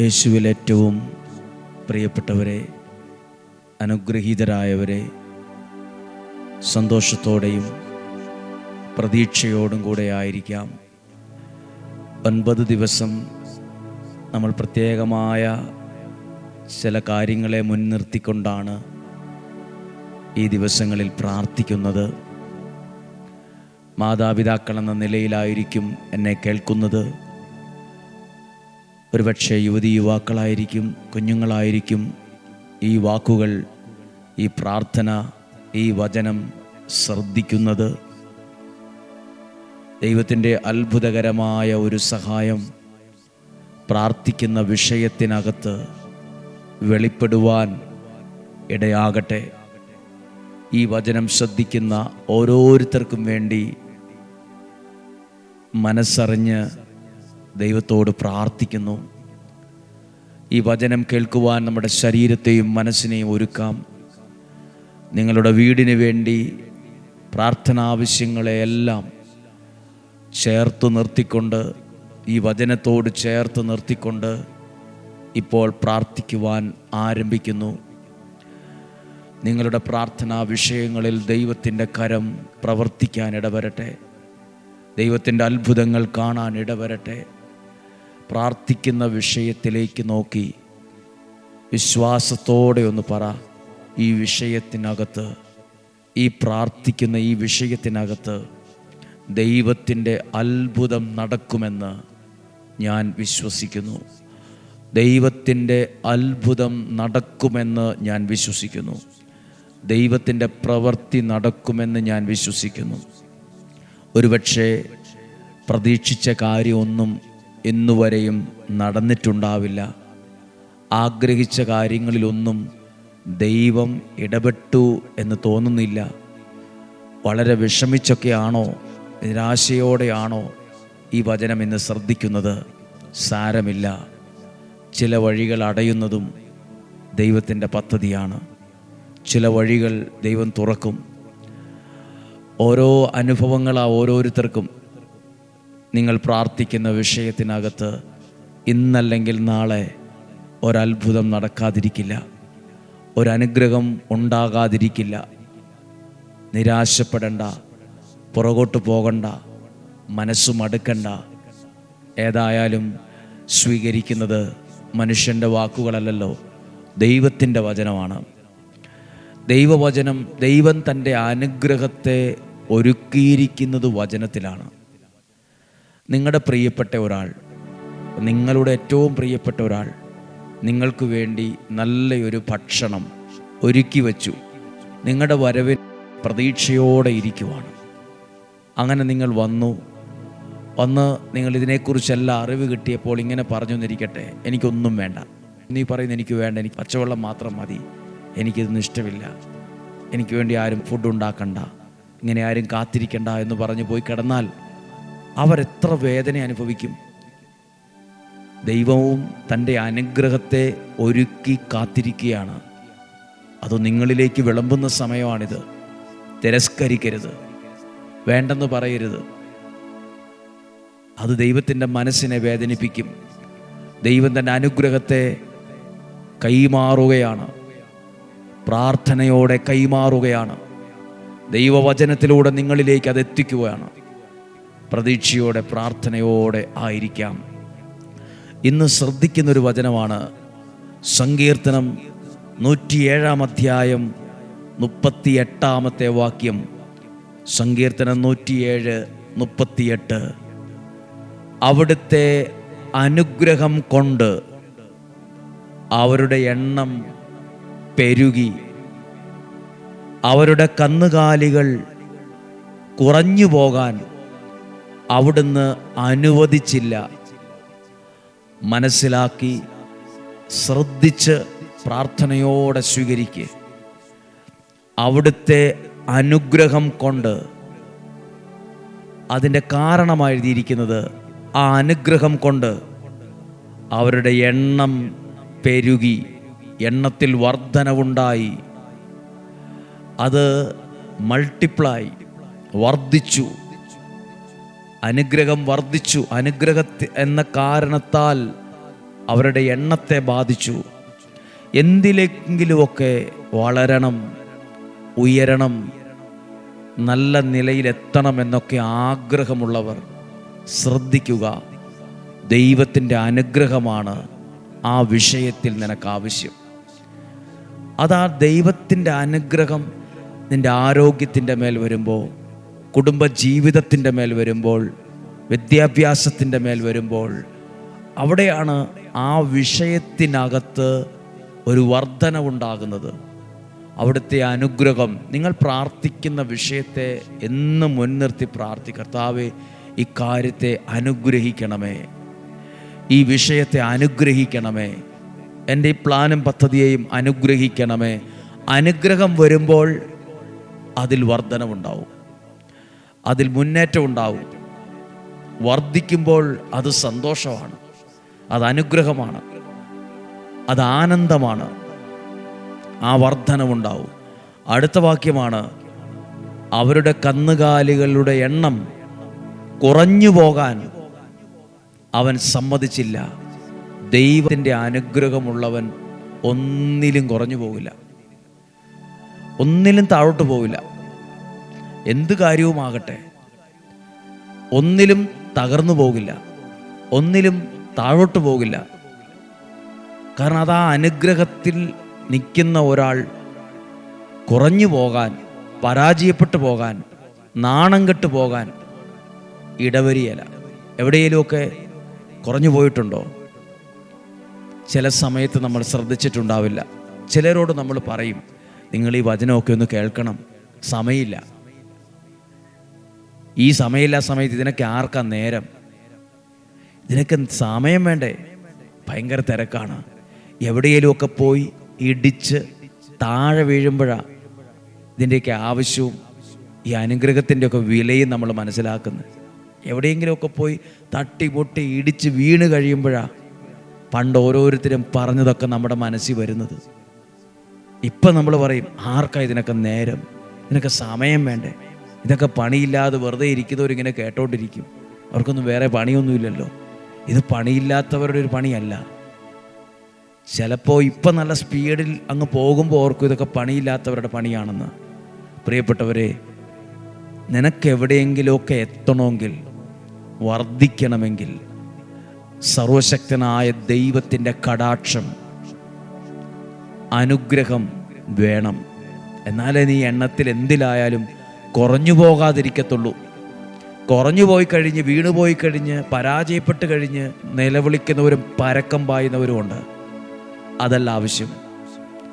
യേശുവിൽ ഏറ്റവും പ്രിയപ്പെട്ടവരെ അനുഗ്രഹീതരായവരെ സന്തോഷത്തോടെയും പ്രതീക്ഷയോടും കൂടെ ആയിരിക്കാം. ഒൻപത് ദിവസം നമ്മൾ പ്രത്യേകമായ ചില കാര്യങ്ങളെ മുൻനിർത്തിക്കൊണ്ടാണ് ഈ ദിവസങ്ങളിൽ പ്രാർത്ഥിക്കുന്നത്. മാതാപിതാക്കൾ എന്ന നിലയിലായിരിക്കും എന്നെ കേൾക്കുന്നത്. ഒരുപക്ഷെ യുവതി യുവാക്കളായിരിക്കും കുഞ്ഞുങ്ങളായിരിക്കും ഈ വാക്കുകൾ ഈ പ്രാർത്ഥന ഈ വചനം ശ്രദ്ധിക്കുന്നത്. ദൈവത്തിന്റെ അത്ഭുതകരമായ ഒരു സഹായം പ്രാർത്ഥിക്കുന്ന വിഷയത്തിനകത്ത് വെളിപ്പെടുവാൻ ഇടയാകട്ടെ. ഈ വചനം ശ്രദ്ധിക്കുന്ന ഓരോരുത്തർക്കും വേണ്ടി മനസ്സറിഞ്ഞ് ദൈവത്തോട് പ്രാർത്ഥിക്കുന്നു. ഈ വചനം കേൾക്കുവാൻ നമ്മുടെ ശരീരത്തെയും മനസ്സിനെയും ഒരുക്കാം. നിങ്ങളുടെ വീടിന് വേണ്ടി പ്രാർത്ഥനാവശ്യങ്ങളെയെല്ലാം ചേർത്ത് നിർത്തിക്കൊണ്ട് ഈ വചനത്തോട് ചേർത്ത് നിർത്തിക്കൊണ്ട് ഇപ്പോൾ പ്രാർത്ഥിക്കുവാൻ ആരംഭിക്കുന്നു. നിങ്ങളുടെ പ്രാർത്ഥനാ വിഷയങ്ങളിൽ ദൈവത്തിന്റെ കരം പ്രവർത്തിക്കാൻ ഇടവരട്ടെ. ദൈവത്തിന്റെ അത്ഭുതങ്ങൾ കാണാൻ ഇടവരട്ടെ. പ്രാർത്ഥിക്കുന്ന വിഷയത്തിലേക്ക് നോക്കി. വിശ്വാസത്തോടെ ഒന്ന് പറ ഈ വിഷയത്തിനകത്ത് ഈ പ്രാർത്ഥിക്കുന്ന ഈ വിഷയത്തിനകത്ത് ദൈവത്തിന്റെ അത്ഭുതം നടക്കുമെന്ന് ഞാൻ വിശ്വസിക്കുന്നു. ദൈവത്തിന്റെ അത്ഭുതം നടക്കുമെന്ന് ഞാൻ വിശ്വസിക്കുന്നു. ദൈവത്തിന്റെ പ്രവൃത്തി നടക്കുമെന്ന് ഞാൻ വിശ്വസിക്കുന്നു. ഒരുപക്ഷെ പ്രതീക്ഷിച്ച കാര്യമൊന്നും ഇന്നുവരെയും നടന്നിട്ടുണ്ടാവില്ല. ആഗ്രഹിച്ച കാര്യങ്ങളിലൊന്നും ദൈവം ഇടപെട്ടു എന്ന് തോന്നുന്നില്ല. വളരെ വിഷമിച്ചൊക്കെയാണോ നിരാശയോടെയാണോ ഈ വചനം ഇന്ന് ശ്രദ്ധിക്കുന്നത്? സാരമില്ല. ചില വഴികൾ അടയുന്നതും ദൈവത്തിന്റെ പദ്ധതിയാണ്. ചില വഴികൾ ദൈവം തുറക്കും. ഓരോ അനുഭവങ്ങളാണ് ഓരോരുത്തർക്കും. നിങ്ങൾ പ്രാർത്ഥിക്കുന്ന വിഷയത്തിനകത്ത് ഇന്നല്ലെങ്കിൽ നാളെ ഒരത്ഭുതം നടക്കാതിരിക്കില്ല. ഒരനുഗ്രഹം ഉണ്ടാകാതിരിക്കില്ല. നിരാശപ്പെടേണ്ട. പുറകോട്ട് പോകണ്ട. മനസ്സ് മടുക്കണ്ട. ഏതായാലും സ്വീകരിക്കുന്നത് മനുഷ്യന്റെ വാക്കുകളല്ലല്ലോ. ദൈവത്തിന്റെ വചനമാണ്. ദൈവവചനം ദൈവം തന്റെ അനുഗ്രഹത്തെ ഒരുക്കിയിരിക്കുന്നത് വചനത്തിലാണ്. നിങ്ങളുടെ പ്രിയപ്പെട്ട ഒരാൾ നിങ്ങളുടെ ഏറ്റവും പ്രിയപ്പെട്ട ഒരാൾ നിങ്ങൾക്ക് വേണ്ടി നല്ലൊരു ഭക്ഷണം ഒരുക്കി വച്ചു. നിങ്ങളുടെ വരവിൽ പ്രതീക്ഷയോടെ ഇരിക്കുവാണ്. അങ്ങനെ നിങ്ങൾ വന്നു. വന്ന് നിങ്ങൾ ഇതിനെക്കുറിച്ചെല്ലാം അറിവ് കിട്ടിയപ്പോൾ ഇങ്ങനെ പറഞ്ഞു എന്നിരിക്കട്ടെ എനിക്കൊന്നും വേണ്ട. നീ പറയുന്ന എനിക്ക് വേണ്ട എനിക്ക് പച്ചവെള്ളം മാത്രം മതി എനിക്കിതൊന്നും ഇഷ്ടമില്ല. എനിക്ക് വേണ്ടി ആരും ഫുഡ് ഉണ്ടാക്കണ്ട ഇങ്ങനെ ആരും കാത്തിരിക്കണ്ട എന്ന് പറഞ്ഞു പോയി കിടന്നാൽ അവരെത്ര വേദന അനുഭവിക്കും. ദൈവവും തന്റെ അനുഗ്രഹത്തെ ഒരുക്കി കാത്തിരിക്കുകയാണ്. അത് നിങ്ങളിലേക്ക് വിളമ്പുന്ന സമയമാണിത്. തിരസ്കരിക്കരുത്. വേണ്ടെന്ന് പറയരുത്. അത് ദൈവത്തിന്റെ മനസ്സിനെ വേദനിപ്പിക്കും. ദൈവം തന്റെ അനുഗ്രഹത്തെ കൈമാറുകയാണ്. പ്രാർത്ഥനയോടെ കൈമാറുകയാണ്. ദൈവവചനത്തിലൂടെ നിങ്ങളിലേക്ക് അത് എത്തിക്കുകയാണ് പ്രതീക്ഷയോടെ പ്രാർത്ഥനയോടെ ആയിരിക്കാം. ഇന്ന് ശ്രദ്ധിക്കുന്നൊരു വചനമാണ് സങ്കീർത്തനം നൂറ്റിയേഴാം അധ്യായം മുപ്പത്തി എട്ടാമത്തെ വാക്യം. സങ്കീർത്തനം നൂറ്റിയേഴ് മുപ്പത്തിയെട്ട്. അവിടുത്തെ അനുഗ്രഹം കൊണ്ട് അവരുടെ എണ്ണം പെരുകി. അവരുടെ കന്നുകാലികൾ കുറഞ്ഞു പോകാൻ അവിടുന്ന് അനുവദിച്ചില്ല. മനസ്സിലാക്കി ശ്രദ്ധിച്ച് പ്രാർത്ഥനയോടെ സ്വീകരിക്കുക അവിടുത്തെ അനുഗ്രഹം കൊണ്ട് അതിന്റെ കാരണമായി എഴുതിയിരിക്കുന്നത് ആ അനുഗ്രഹം കൊണ്ട് അവരുടെ എണ്ണം പെരുകി എണ്ണത്തിൽ വർധനവുണ്ടായി. അത് മൾട്ടിപ്ലൈ വർദ്ധിച്ചു. അനുഗ്രഹം വർദ്ധിച്ചു. അനുഗ്രഹത്തി എന്ന കാരണത്താൽ അവരുടെ എണ്ണത്തെ ബാധിച്ചു. എന്തിലെങ്കിലുമൊക്കെ വളരണം ഉയരണം നല്ല നിലയിലെത്തണം എന്നൊക്കെ ആഗ്രഹമുള്ളവർ ശ്രദ്ധിക്കുക. ദൈവത്തിന്റെ അനുഗ്രഹമാണ് ആ വിഷയത്തിൽ നിനക്ക് ആവശ്യം അതാ ദൈവത്തിന്റെ അനുഗ്രഹം നിന്റെ ആരോഗ്യത്തിന്റെ മേൽ വരുമ്പോൾ കുടുംബ ജീവിതത്തിന്റെ മേൽ വരുമ്പോൾ വിദ്യാഭ്യാസത്തിന്റെ മേൽ വരുമ്പോൾ അവിടെയാണ് ആ വിഷയത്തിനകത്ത് ഒരു വർധനവുണ്ടാകുന്നത്. അവിടുത്തെ അനുഗ്രഹം നിങ്ങൾ പ്രാർത്ഥിക്കുന്ന വിഷയത്തെ എന്ന് മുൻനിർത്തി പ്രാർത്ഥി കർത്താവെ ഇക്കാര്യത്തെ അനുഗ്രഹിക്കണമേ. ഈ വിഷയത്തെ അനുഗ്രഹിക്കണമേ. എന്റെ ഈ പ്ലാനും പദ്ധതിയെയും അനുഗ്രഹിക്കണമേ. അനുഗ്രഹം വരുമ്പോൾ അതിൽ വർധനവുണ്ടാവും. അതിൽ മുന്നേറ്റം ഉണ്ടാവും. വർദ്ധിക്കുമ്പോൾ അത് സന്തോഷമാണ്. അത് അനുഗ്രഹമാണ്. അത് ആനന്ദമാണ്. ആ വർധനവുണ്ടാവും അടുത്ത വാക്യമാണ് അവരുടെ കന്നുകാലികളുടെ എണ്ണം കുറഞ്ഞു പോകാൻ അവൻ സമ്മതിച്ചില്ല. ദൈവത്തിന്റെ അനുഗ്രഹമുള്ളവൻ ഒന്നിലും കുറഞ്ഞു പോകില്ല ഒന്നിലും താഴോട്ട് പോവില്ല. എന്ത് കാര്യവുമാകട്ടെ ഒന്നിലും തകർന്നു പോകില്ല ഒന്നിലും താഴോട്ട് പോകില്ല. കാരണം അത് ആ അനുഗ്രഹത്തിൽ നിൽക്കുന്ന ഒരാൾ കുറഞ്ഞു പോകാൻ പരാജയപ്പെട്ടു പോകാൻ നാണം കെട്ടു പോകാൻ ഇടവരിയല എവിടെയെങ്കിലുമൊക്കെ കുറഞ്ഞു പോയിട്ടുണ്ടോ? ചില സമയത്ത് നമ്മൾ ശ്രദ്ധിച്ചിട്ടുണ്ടാവില്ല. ചിലരോട് നമ്മൾ പറയും നിങ്ങൾ ഈ വചനമൊക്കെ ഒന്ന് കേൾക്കണം സമയമില്ല. ഈ സമയമില്ല സമയത്ത് ഇതിനൊക്കെ ആർക്കാ നേരം? ഇതിനൊക്കെ സമയം വേണ്ടേ? ഭയങ്കര തിരക്കാണ്. എവിടെയെങ്കിലുമൊക്കെ പോയി ഇടിച്ച് താഴെ വീഴുമ്പോഴാ ഇതിന്റെയൊക്കെ ആവശ്യവും ഈ അനുഗ്രഹത്തിന്റെയൊക്കെ വിലയും നമ്മൾ മനസ്സിലാക്കുന്നത്. എവിടെയെങ്കിലുമൊക്കെ പോയി തട്ടി പൊട്ടി ഇടിച്ച് വീണ് കഴിയുമ്പോഴാണ് പണ്ട് ഓരോരുത്തരും പറഞ്ഞതൊക്കെ നമ്മുടെ മനസ്സിൽ വരുന്നത്. ഇപ്പം നമ്മൾ പറയും ആർക്കാ ഇതിനൊക്കെ നേരം? ഇതിനൊക്കെ സമയം വേണ്ടേ? ഇതൊക്കെ പണിയില്ലാതെ വെറുതെ ഇരിക്കുന്നവരിങ്ങനെ കേട്ടോണ്ടിരിക്കും. അവർക്കൊന്നും വേറെ പണിയൊന്നുമില്ലല്ലോ. ഇത് പണിയില്ലാത്തവരുടെ ഒരു പണിയല്ല. ചിലപ്പോൾ ഇപ്പം നല്ല സ്പീഡിൽ അങ്ങ് പോകുമ്പോൾ ഓർക്കും ഇതൊക്കെ പണിയില്ലാത്തവരുടെ പണിയാണെന്ന്. പ്രിയപ്പെട്ടവരെ നിനക്ക് എവിടെയെങ്കിലുമൊക്കെ എത്തണമെങ്കിൽ വർദ്ധിക്കണമെങ്കിൽ സർവശക്തനായ ദൈവത്തിന്റെ കടാക്ഷം അനുഗ്രഹം വേണം. എന്നാലേ നീ എണ്ണത്തിൽ എന്തിലായാലും കുറഞ്ഞു പോകാതിരിക്കത്തുള്ളൂ. കുറഞ്ഞു പോയി കഴിഞ്ഞ് വീണു പോയി കഴിഞ്ഞ് പരാജയപ്പെട്ട് കഴിഞ്ഞ് നിലവിളിക്കുന്നവരും പരക്കം പായുന്നവരുമുണ്ട് അതല്ല ആവശ്യം.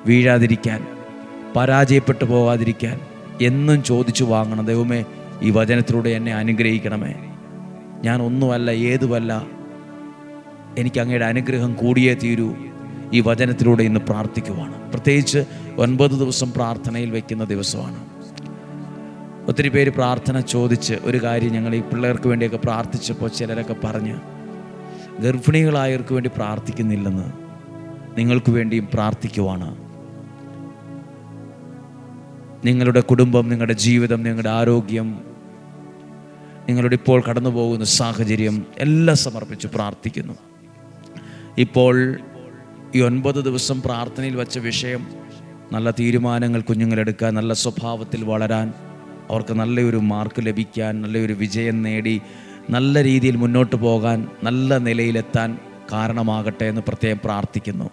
വീഴാതിരിക്കാൻ പരാജയപ്പെട്ടു പോകാതിരിക്കാൻ എന്നും ചോദിച്ചു വാങ്ങണം. ദൈവമേ ഈ വചനത്തിലൂടെ എന്നെ അനുഗ്രഹിക്കണമേ. ഞാൻ ഒന്നുമല്ല ഏതുമല്ല എനിക്ക് അങ്ങയുടെ അനുഗ്രഹം കൂടിയേ തീരൂ. ഈ വചനത്തിലൂടെ ഇന്ന് പ്രാർത്ഥിക്കുവാണ്. പ്രത്യേകിച്ച് ഒൻപത് ദിവസം പ്രാർത്ഥനയിൽ വയ്ക്കുന്ന ദിവസമാണ്. ഒത്തിരി പേര് പ്രാർത്ഥന ചോദിച്ച് ഒരു കാര്യം ഞങ്ങൾ ഈ പിള്ളേർക്ക് വേണ്ടിയൊക്കെ പ്രാർത്ഥിച്ചപ്പോൾ ചിലരൊക്കെ പറഞ്ഞ് ഗർഭിണികളായവർക്ക് വേണ്ടി പ്രാർത്ഥിക്കുന്നില്ലെന്ന് നിങ്ങൾക്ക് വേണ്ടിയും പ്രാർത്ഥിക്കുവാണ്. നിങ്ങളുടെ കുടുംബം നിങ്ങളുടെ ജീവിതം നിങ്ങളുടെ ആരോഗ്യം നിങ്ങളുടെ ഇപ്പോൾ കടന്നു പോകുന്ന സാഹചര്യം എല്ലാം സമർപ്പിച്ച് പ്രാർത്ഥിക്കുന്നു. ഇപ്പോൾ ഈ ഒൻപത് ദിവസം പ്രാർത്ഥനയിൽ വച്ച വിഷയം നല്ല തീരുമാനങ്ങൾ കുഞ്ഞുങ്ങളെടുക്കാൻ നല്ല സ്വഭാവത്തിൽ വളരാൻ അവർക്ക് നല്ലൊരു മാർക്ക് ലഭിക്കാൻ നല്ലൊരു വിജയം നേടി നല്ല രീതിയിൽ മുന്നോട്ട് പോകാൻ നല്ല നിലയിലെത്താൻ കാരണമാകട്ടെ എന്ന് പ്രത്യേകം പ്രാർത്ഥിക്കുന്നു.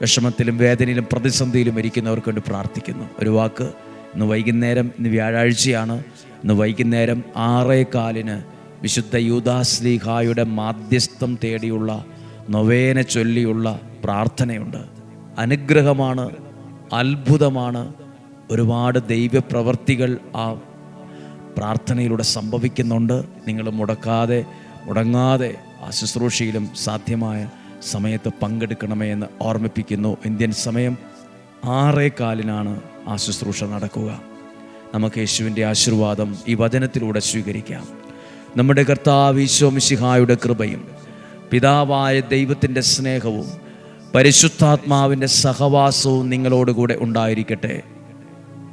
വിഷമത്തിലും വേദനയിലും പ്രതിസന്ധിയിലും ഇരിക്കുന്നവർക്ക് വേണ്ടി പ്രാർത്ഥിക്കുന്നു. ഒരു വാക്ക് ഇന്ന് വൈകുന്നേരം ഇന്ന് വ്യാഴാഴ്ചയാണ്. ഇന്ന് വൈകുന്നേരം ആറേ കാലിന് വിശുദ്ധ യൂദാസ്ലീഹായുടെ മാധ്യസ്ഥം തേടിയുള്ള നൊവേന ചൊല്ലിയുള്ള പ്രാർത്ഥനയുണ്ട്. അനുഗ്രഹമാണ് അത്ഭുതമാണ് ഒരുപാട് ദൈവപ്രവർത്തികൾ ആ പ്രാർത്ഥനയിലൂടെ സംഭവിക്കുന്നുണ്ട്. നിങ്ങൾ മുടക്കാതെ മുടങ്ങാതെ ആ ശുശ്രൂഷയിലും സാധ്യമായ സമയത്ത് പങ്കെടുക്കണമേ എന്ന് ഓർമ്മിപ്പിക്കുന്നു. ഇന്ത്യൻ സമയം ആറേ കാലിനാണ് ആ ശുശ്രൂഷ നടക്കുക. നമുക്ക് യേശുവിന്റെ ആശീർവാദം ഈ വചനത്തിലൂടെ സ്വീകരിക്കാം. നമ്മുടെ കർത്താവ് ഈശോമിശിഹായുടെ കൃപയും പിതാവായ ദൈവത്തിന്റെ സ്നേഹവും പരിശുദ്ധാത്മാവിന്റെ സഹവാസവും നിങ്ങളോടുകൂടെ ഉണ്ടായിരിക്കട്ടെ.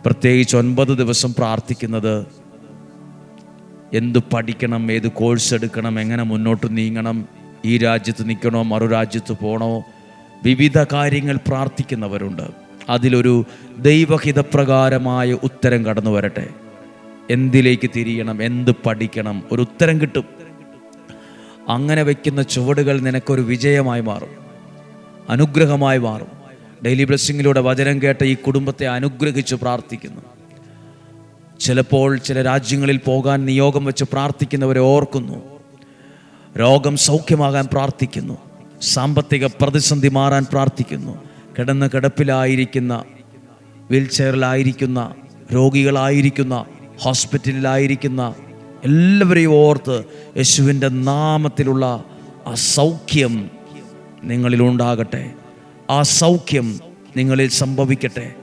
പ്രത്യേകിച്ച് ഒൻപത് ദിവസം പ്രാർത്ഥിക്കുന്നത് എന്ത് പഠിക്കണം ഏത് കോഴ്സ് എടുക്കണം എങ്ങനെ മുന്നോട്ട് നീങ്ങണം ഈ രാജ്യത്ത് നിൽക്കണോ മറു രാജ്യത്ത് പോകണോ വിവിധ കാര്യങ്ങൾ പ്രാർത്ഥിക്കുന്നവരുണ്ട്. അതിലൊരു ദൈവഹിതപ്രകാരമായ ഉത്തരം കടന്നു വരട്ടെ. എന്തിലേക്ക് തിരിയണം എന്ത് പഠിക്കണം ഒരു ഉത്തരം കിട്ടും. അങ്ങനെ വയ്ക്കുന്ന ചുവടുകൾ നിനക്കൊരു വിജയമായി മാറും അനുഗ്രഹമായി മാറും. ഡെയിലി ബ്ലെസ്സിങ്ങിലൂടെ വചനം കേട്ട ഈ കുടുംബത്തെ അനുഗ്രഹിച്ച് പ്രാർത്ഥിക്കുന്നു. ചിലപ്പോൾ ചില രാജ്യങ്ങളിൽ പോകാൻ നിയോഗം വെച്ച് പ്രാർത്ഥിക്കുന്നവരെ ഓർക്കുന്നു. രോഗം സൗഖ്യമാകാൻ പ്രാർത്ഥിക്കുന്നു. സാമ്പത്തിക പ്രതിസന്ധി മാറാൻ പ്രാർത്ഥിക്കുന്നു. കിടന്ന് കിടപ്പിലായിരിക്കുന്ന വീൽ ചെയറിലായിരിക്കുന്ന രോഗികളായിരിക്കുന്ന ഹോസ്പിറ്റലിലായിരിക്കുന്ന എല്ലാവരെയും ഓർത്ത് യേശുവിന്റെ നാമത്തിലുള്ള ആ സൗഖ്യം നിങ്ങളിലുണ്ടാകട്ടെ. ആ സൗഖ്യം നിങ്ങളിൽ സംഭവിക്കട്ടെ.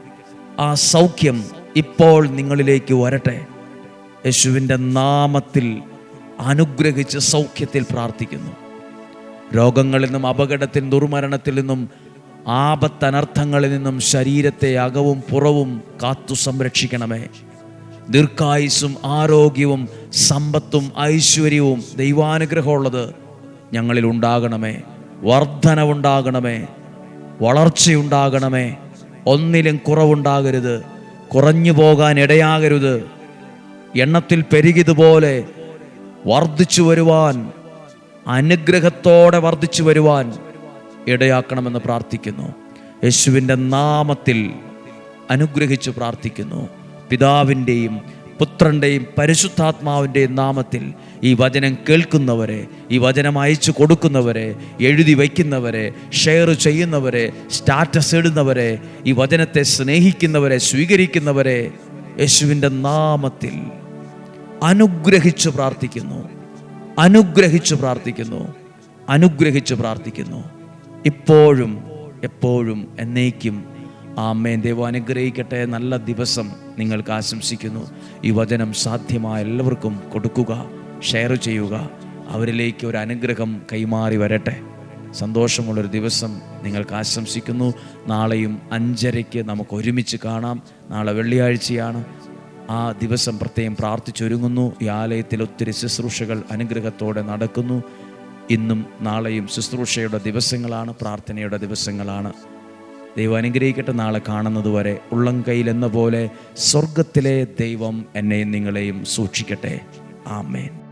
ആ സൗഖ്യം ഇപ്പോൾ നിങ്ങളിലേക്ക് വരട്ടെ. യേശുവിന്റെ നാമത്തിൽ അനുഗ്രഹിച്ച് സൗഖ്യത്തിൽ പ്രാർത്ഥിക്കുന്നു. രോഗങ്ങളിൽ നിന്നും അപകടത്തിൽ ദുർമരണത്തിൽ നിന്നും ആപത്തനർത്ഥങ്ങളിൽ നിന്നും ശരീരത്തെ അകവും പുറവും കാത്തു സംരക്ഷിക്കണമേ. ദീർഘായുസും ആരോഗ്യവും സമ്പത്തും ഐശ്വര്യവും ദൈവാനുഗ്രഹമുള്ളത് ഞങ്ങളിൽ ഉണ്ടാകണമേ. വർധനവുണ്ടാകണമേ. വളർച്ചയുണ്ടാകണമേ. ഒന്നിലും കുറവുണ്ടാകരുത്. കുറഞ്ഞു പോകാൻ ഇടയാകരുത്. എണ്ണത്തിൽ പെരുകിതുപോലെ വർദ്ധിച്ചു വരുവാൻ അനുഗ്രഹത്തോടെ വർദ്ധിച്ചു വരുവാൻ ഇടയാക്കണമെന്ന് പ്രാർത്ഥിക്കുന്നു. യേശുവിന്റെ നാമത്തിൽ അനുഗ്രഹിച്ച് പ്രാർത്ഥിക്കുന്നു. പിതാവിന്റെയും പുത്രന്റെയും പരിശുദ്ധാത്മാവിന്റെയും നാമത്തിൽ ഈ വചനം കേൾക്കുന്നവരെ ഈ വചനം അയച്ചു കൊടുക്കുന്നവരെ എഴുതി വയ്ക്കുന്നവരെ ഷെയർ ചെയ്യുന്നവരെ സ്റ്റാറ്റസ് ഇടുന്നവരെ ഈ വചനത്തെ സ്നേഹിക്കുന്നവരെ സ്വീകരിക്കുന്നവരെ യേശുവിന്റെ നാമത്തിൽ അനുഗ്രഹിച്ചു പ്രാർത്ഥിക്കുന്നു. അനുഗ്രഹിച്ചു പ്രാർത്ഥിക്കുന്നു. അനുഗ്രഹിച്ചു പ്രാർത്ഥിക്കുന്നു. ഇപ്പോഴും എപ്പോഴും എന്നേക്കും ആമേൻ. ദൈവം അനുഗ്രഹിക്കട്ടെ. നല്ല ദിവസം നിങ്ങൾക്ക് ആശംസിക്കുന്നു. ഈ വചനം സാധ്യമായ എല്ലാവർക്കും കൊടുക്കുക ഷെയർ ചെയ്യുക. അവരിലേക്ക് ഒരു അനുഗ്രഹം കൈമാറി വരട്ടെ. സന്തോഷമുള്ളൊരു ദിവസം നിങ്ങൾക്ക് ആശംസിക്കുന്നു. നാളെയും അഞ്ചരയ്ക്ക് നമുക്ക് ഒരുമിച്ച് കാണാം. നാളെ വെള്ളിയാഴ്ചയാണ്. ആ ദിവസം പ്രത്യേകം പ്രാർത്ഥിച്ചൊരുങ്ങുന്നു. ഈ ആലയത്തിൽ ഒത്തിരി ശുശ്രൂഷകൾ അനുഗ്രഹത്തോടെ നടക്കുന്നു. ഇന്നും നാളെയും ശുശ്രൂഷയുടെ ദിവസങ്ങളാണ് പ്രാർത്ഥനയുടെ ദിവസങ്ങളാണ്. ദൈവം അനുഗ്രഹിക്കട്ടെ. നാളെ കാണുന്നത് വരെ ഉള്ളം കയ്യിൽ എന്ന പോലെ സ്വർഗത്തിലെ ദൈവം എന്നെയും നിങ്ങളെയും സൂക്ഷിക്കട്ടെ. ആമേൻ.